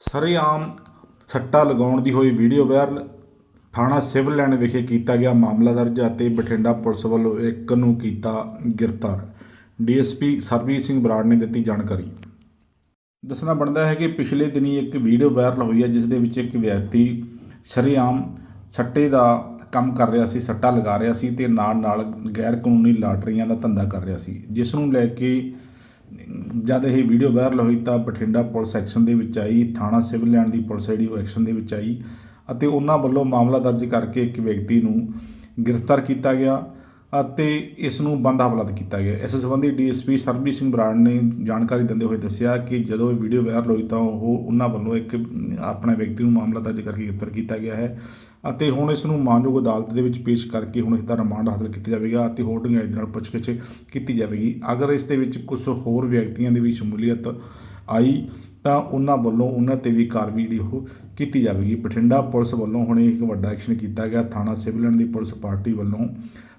ਸਰੇਆਮ ਸੱਟਾ ਲਗਾਉਣ ਦੀ ਹੋਈ ਵੀਡੀਓ ਵਾਇਰਲ। ਥਾਣਾ ਸਿਵਲ ਲਾਈਨ ਵਿਖੇ ਕੀਤਾ ਗਿਆ ਮਾਮਲਾ ਦਰਜ ਅਤੇ ਬਠਿੰਡਾ ਪੁਲਿਸ ਵੱਲੋਂ ਇੱਕ ਨੂੰ ਕੀਤਾ ਗ੍ਰਿਫਤਾਰ। ਡੀਐਸਪੀ ਸਰਬਜੀਤ ਸਿੰਘ ਬਰਾੜ ਨੇ ਦਿੱਤੀ ਜਾਣਕਾਰੀ। ਦੱਸਣਾ ਬਣਦਾ ਹੈ ਕਿ ਪਿਛਲੇ ਦਿਨੀ ਇੱਕ ਵੀਡੀਓ ਵਾਇਰਲ ਹੋਈ ਹੈ, ਜਿਸ ਦੇ ਵਿੱਚ ਇੱਕ ਵਿਅਕਤੀ ਸ਼ਰੇਆਮ ਸੱਟੇ ਦਾ ਕੰਮ ਕਰ ਰਿਹਾ ਸੀ, ਸੱਟਾ ਲਗਾ ਰਿਹਾ ਸੀ ਤੇ ਨਾਲ ਨਾਲ ਗੈਰ ਕਾਨੂੰਨੀ ਲਾਟਰੀਆਂ ਦਾ ਧੰਦਾ ਕਰ ਰਿਹਾ ਸੀ, ਜਿਸ ਨੂੰ ਲੈ ਕੇ ਜਦ ਇਹ ਵੀਡੀਓ ਵਾਇਰਲ ਹੋਈ ਤਾਂ ਬਠਿੰਡਾ ਪੁਲਿਸ ਐਕਸ਼ਨ ਦੇ ਵਿੱਚ ਆਈ, ਥਾਣਾ ਸਿਵਲ ਲੈਣ ਦੀ ਪੁਲਿਸ ਜਿਹੜੀ ਉਹ ਐਕਸ਼ਨ ਦੇ ਵਿੱਚ ਆਈ ਅਤੇ ਉਹਨਾਂ ਵੱਲੋਂ ਮਾਮਲਾ ਦਰਜ ਕਰਕੇ ਇੱਕ ਵਿਅਕਤੀ ਨੂੰ ਗ੍ਰਿਫਤਾਰ ਕੀਤਾ ਗਿਆ। ਅਤੇ ਇਸ ਨੂੰ ਬੰਦ ਹਵਾਲਾਤ ਕੀਤਾ ਗਿਆ। ਇਸ ਸੰਬੰਧੀ ਡੀਐਸਪੀ ਸਰਬਜੀਤ ਸਿੰਘ ਬਰਾੜ ਨੇ ਜਾਣਕਾਰੀ ਦਿੰਦੇ ਹੋਏ ਦੱਸਿਆ ਕਿ ਜਦੋਂ ਇਹ ਵੀਡੀਓ ਵਾਇਰਲ ਹੋਈ ਤਾਂ ਉਹ ਉਹਨਾਂ ਵੱਲੋਂ ਇੱਕ, ਆਪਣੇ ਵਿਅਕਤੀ ਨੂੰ ਮਾਮਲਾ ਦਰਜ ਕਰਕੇ ਗ੍ਰਿਫਤਾਰ ਕੀਤਾ ਗਿਆ ਹੈ ਅਤੇ ਹੁਣ ਇਸ ਨੂੰ ਮਾਨਯੋਗ ਅਦਾਲਤ ਦੇ ਵਿੱਚ ਪੇਸ਼ ਕਰਕੇ ਹੁਣ ਇਸ ਦਾ ਰਿਮਾਂਡ ਹਾਸਲ ਕੀਤਾ ਜਾਵੇਗਾ ਅਤੇ ਹੋਰ ਡੂੰਘਾਈ ਦੇ ਨਾਲ ਪੁੱਛਗਿੱਛ ਕੀਤੀ ਜਾਵੇਗੀ। ਅਗਰ ਇਸ ਦੇ ਵਿੱਚ ਕੁਝ ਹੋਰ ਵਿਅਕਤੀਆਂ ਦੀ ਵੀ ਸ਼ਮੂਲੀਅਤ ਆਈ ਤਾਂ ਉਹਨਾਂ ਵੱਲੋਂ ਉਹਨਾਂ ਤੇ ਵੀ ਕਾਰਵਾਈ ਜਿਹੜੀ ਉਹ ਕੀਤੀ ਜਾਵੇਗੀ। ਬਠਿੰਡਾ ਪੁਲਿਸ ਵੱਲੋਂ ਹੁਣੇ ਇੱਕ ਵੱਡਾ ਐਕਸ਼ਨ ਕੀਤਾ ਗਿਆ। ਥਾਣਾ ਸਿਵਲ ਦੀ ਪੁਲਿਸ ਪਾਰਟੀ ਵੱਲੋਂ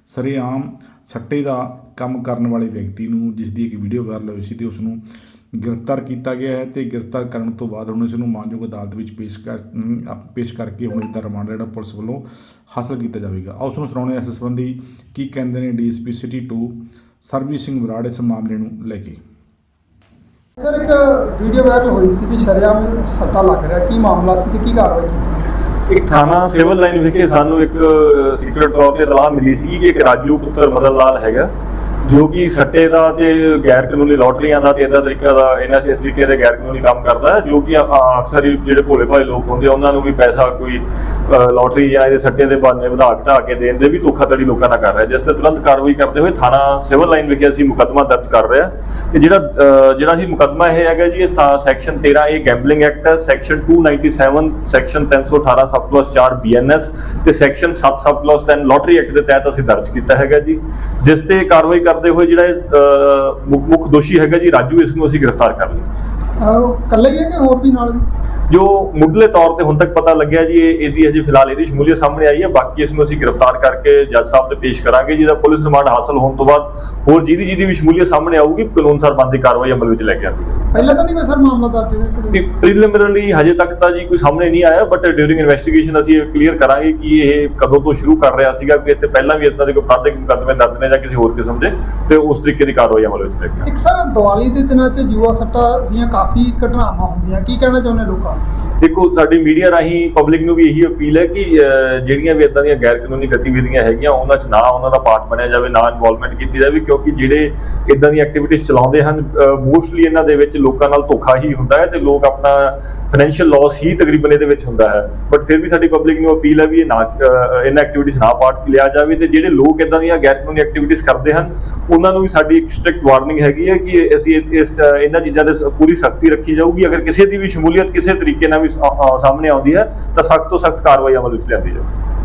ਸਰੇਆਮ ਸੱਟੇ ਦਾ ਕੰਮ ਕਰਨ ਵਾਲੇ ਵਿਅਕਤੀ ਨੂੰ, ਜਿਸ ਦੀ ਇੱਕ ਵੀਡੀਓ ਵਾਇਰਲ ਹੋਈ ਸੀ ਤੇ ਉਸ ਨੂੰ ਗ੍ਰਿਫਤਾਰ ਕੀਤਾ ਗਿਆ ਹੈ ਤੇ ਗ੍ਰਿਫਤਾਰ ਕਰਨ ਤੋਂ ਬਾਅਦ ਹੁਣ ਇਸ ਨੂੰ ਮਾਨਯੋਗ ਅਦਾਲਤ ਵਿੱਚ ਪੇਸ਼ ਕਰ ਪੇਸ਼ ਕਰਕੇ ਹੁਣ ਇਸ ਦਾ ਰਿਮਾਂਡ ਜਿਹੜਾ ਪੁਲਿਸ ਵੱਲੋਂ ਹਾਸਲ ਕੀਤਾ ਜਾਵੇਗਾ। ਆਓ ਉਸ ਨੂੰ ਸੁਣਾਉਣੇ ਹਾਂ ਇਸ ਸੰਬੰਧੀ ਕੀ ਕਹਿੰਦੇ ਨੇ ਡੀਐਸਪੀ ਸਿਟੀ 2 ਸਰਬਜੀਤ ਸਿੰਘ ਬਰਾੜ ਇਸ ਮਾਮਲੇ ਨੂੰ ਲੈ ਕੇ। ਸਰ, ਇੱਕ ਵੀਡੀਓ ਵਾਇਰਲ ਹੋਈ ਸੀ ਕਿ ਸ਼ਰੇਆਮ ਸੱਟਾ ਲੱਗ ਰਿਹਾ। ਕੀ ਮਾਮਲਾ ਸੀ ਤੇ ਕੀ ਕਾਰਵਾਈ ਕੀਤੀ ਇੱਕ ਥਾਣਾ ਸਿਵਲ ਲਾਈਨ ਵਿਖੇ ਸਾਨੂੰ ਇੱਕ ਸੀਕ੍ਰੀਟ ਤੌਰ ਤੇ ਇਤਲਾਹ ਮਿਲੀ ਸੀ ਕਿ ਇੱਕ ਰਾਜੂ ਪੁੱਤਰ ਮਦਨ ਲਾਲ ਹੈਗਾ। ਜੋ ਕਿ ਸੱਟੇ ਦਾ ਤੇ ਗੈਰ ਕਾਨੂੰਨੀ ਲੋਟਰੀਆਂ ਦਾ ਤੇ ਇਦਾਂ ਤਰੀਕਾ ਦਾ ਇਹਨਾਂ ਤਰੀਕੇ ਦੇ ਗੈਰ ਕਾਨੂੰਨੀ ਕੰਮ ਕਰਦਾ ਹੈ ਜੋ ਕਿ ਅਕਸਰ ਹੀ ਜਿਹੜੇ ਭੋਲੇ ਭਾਲੇ ਲੋਕ ਹੁੰਦੇ ਉਹਨਾਂ ਨੂੰ ਵੀ ਪੈਸਾ ਕੋਈ ਅ, ਜਾਂ ਇਹਦੇ ਸੱਟੇ ਦੇ ਬਹਾਨੇ ਵਧਾ ਘਟਾ ਕੇ ਦੇਣ ਦੇ ਵੀ ਧੋਖਾਧੜੀ ਲੋਕਾਂ ਨਾਲ ਕਰ ਰਿਹਾ ਜਿਸ ਤੇ ਤੁਰੰਤ ਕਾਰਵਾਈ ਕਰਦੇ ਹੋਏ ਥਾਣਾ ਸਿਵਲ ਲਾਈਨ ਵਿਖੇ ਅਸੀਂ ਮੁਕੱਦਮਾ ਦਰਜ ਕਰ ਰਿਹਾ ਤੇ ਜਿਹੜਾ ਜਿਹੜਾ ਅਸੀਂ ਮੁਕੱਦਮਾ ਇਹ ਹੈਗਾ ਜੀ ਇਸ ਸੈਕਸ਼ਨ 13 ਇਹ ਗੈਂਬਲਿੰਗ ਐਕਟ ਹੈ section 297 section 318 sub clause 4 BNS ਤੇ section 7 sub clause 10 lottery act ਦੇ ਤਹਿਤ ਅਸੀਂ ਦਰਜ ਕੀਤਾ ਹੈਗਾ ਜੀ। ਜਿਸ ਤੇ ਕਾਰਵਾਈ ਕਰਦੇ ਹੋਏ ਜਿਹੜਾ ਮੁੱਖ ਦੋਸ਼ੀ ਹੈਗਾ ਜੀ ਰਾਜੂ ਇਸ ਨੂੰ ਅਸੀਂ ਗ੍ਰਿਫਤਾਰ ਕਰ ਲਿਆ। ਇਕੱਲਾ ਹੀ ਹੈ ਕਿ ਹੋਰ ਵੀ ਨਾਲ ਜੋ ਮੁੱਢਲੇ ਤੌਰ ਤੇ ਹੁਣ ਤੱਕ ਪਤਾ ਲੱਗਿਆ ਜੀ ਇਹ ਇਹਦੀ ਅਜੇ ਫਿਲਹਾਲ ਇਹਦੀ ਸ਼ਮੂਲੀਅਤ ਸਾਹਮਣੇ ਆਈ ਹੈ ਬਾਕੀ ਇਸ ਨੂੰ ਅਸੀਂ ਗ੍ਰਿਫਤਾਰ ਕਰਕੇ ਜੱਜ ਸਾਹਿਬ ਤੇ ਪੇਸ਼ ਕਰਾਂਗੇ ਜਿਹਦਾ ਪੁਲਿਸ ਰਿਮਾਂਡ ਹਾਸਲ ਹੋਣ ਤੋਂ ਬਾਅਦ ਹੋਰ ਜਿਹਦੀ ਜਿਹਦੀ ਵੀ ਸ਼ਮੂਲੀਅਤ ਸਾਹਮਣੇ ਆਊਗੀ ਕਾਨੂੰਨ ਸਰਬੰਧੀ ਕਾਰਵਾਈ ਅਮਲ ਵਿੱਚ ਲੈ ਕੇ ਆਉਂਦੀ ਪਹਿਲਾਂ ਤਾਂ ਨਹੀਂ ਕੋਈ ਸਰ ਮਾਮਲਾ ਦਰਜ ਇਹਦੇ ਤੇ ਪ੍ਰੀਲਿਮਿਨਰੀ ਹਜੇ ਤੱਕ ਤਾਂ ਜੀ ਕੋਈ ਸਾਹਮਣੇ ਨਹੀਂ ਆਇਆ ਬਟ ਡਿਊਰਿੰਗ ਇਨਵੈਸਟੀਗੇਸ਼ਨ ਅਸੀਂ ਇਹ ਕਲੀਅਰ ਕਰਾਂਗੇ ਕਿ ਇਹ ਕਦੋਂ ਤੋਂ ਸ਼ੁਰੂ ਕਰ ਰਿਹਾ ਸੀਗਾ ਕਿ ਇੱਥੇ ਪਹਿਲਾਂ ਵੀ ਇਦਾਂ ਦੇ ਕੋਈ ਅਪਰਾਧਿਕ ਮੁਕੱਦਮੇ ਦਰਜ ਨੇ ਜਾਂ ਕਿਸੇ ਹੋਰ ਕਿਸਮ ਦੇ ਤੇ ਉਸ ਤਰੀਕੇ ਦੀ ਕਾਰਵਾਈ ਅਮਲ ਵਿੱਚ ਲੈ ਕੇ ਇੱਕ ਸਰ ਦੀਵਾਲੀ ਦੇ ਦਿਨਾਂ 'ਚ ਜੂਆ ਸੱਟਾ ਦੀਆਂ ਕਾਫੀ ਘਟਨਾਵਾਂ ਹੁੰਦੀਆਂ ਕੀ ਕਹਿਣਾ ਚਾਹੁੰਦੇ ਲੋਕਾਂ? ਦੇਖੋ, ਸਾਡੀ ਮੀਡੀਆ ਰਾਹੀਂ ਪਬਲਿਕ ਨੂੰ ਵੀ ਇਹੀ ਅਪੀਲ ਹੈ ਕਿ ਜਿਹੜੀਆਂ ਵੀ ਇਦਾਂ ਦੀਆਂ ਗੈਰ ਕਾਨੂੰਨੀ ਗਤੀਵਿਧੀਆਂ ਹੈਗੀਆਂ, ਉਹਨਾਂ 'ਚ ਨਾ ਉਹਨਾਂ ਦਾ ਪਾਰਟ ਬਣਿਆ ਜਾਵੇ, ਨਾ ਇਨਵੋਲਵਮੈਂਟ ਕੀਤੀ ਜਾਵੇ, ਕਿਉਂਕਿ ਜਿਹੜੇ ਇਦਾਂ ਦੀਆਂ ਐਕਟੀਵਿਟੀਜ਼ ਚਲਾਉਂਦੇ ਹਨ ਮੋਸਟਲੀ ਇਹਨਾਂ ਦੇ ਵਿੱਚ ਲੋਕਾਂ ਨਾਲ ਧੋਖਾ ਹੀ ਹੁੰਦਾ ਹੈ ਤੇ ਲੋਕ ਆਪਣਾ ਫਾਈਨੈਂਸ਼ੀਅਲ ਲਾਸ ਹੀ ਤਕਰੀਬਨ ਇਹਦੇ ਵਿੱਚ ਹੁੰਦਾ ਹੈ। ਬਟ ਫਿਰ ਵੀ ਸਾਡੀ ਪਬਲਿਕ ਨੂੰ ਅਪੀਲ ਹੈ ਵੀ ਇਹ ਨਾ ਇਹਨਾਂ ਐਕਟੀਵਿਟੀਜ਼ ਨਾ ਪਾਰਟ ਲਿਆ ਜਾਵੇ ਤੇ ਜਿਹੜੇ ਲੋਕ ਇਦਾਂ ਦੀਆਂ ਗੈਰ ਕਾਨੂੰਨੀ ਐਕਟੀਵਿਟੀਜ਼ ਕਰਦੇ ਹਨ, ਉਹਨਾਂ ਨੂੰ ਵੀ ਸਾਡੀ ਇੱਕ ਸਟ੍ਰਿਕਟ ਵਾਰਨਿੰਗ ਹੈਗੀ ਹੈ ਕਿ ਅਸੀਂ ਇਸ ਇਹਨਾਂ ਚੀਜ਼ਾਂ ਦੇ ਪੂਰੀ ਸਖਤੀ ਰੱਖੀ ਜਾਊਗੀ। ਅਗਰ ਕਿਸੇ ਦੀ ਵੀ ਸ਼ਮੂਲੀਅਤ ਕਿਸੇ ਤਰੀਕੇ ਨਾਲ ਵੀ ਸਾਹਮਣੇ ਆਉਂਦੀ ਹੈ ਤਾਂ ਸਖਤ ਤੋਂ ਸਖਤ ਕਾਰਵਾਈ ਅਮਲ ਵਿੱਚ ਲਿਆਂਦੀ ਜਾਵੇ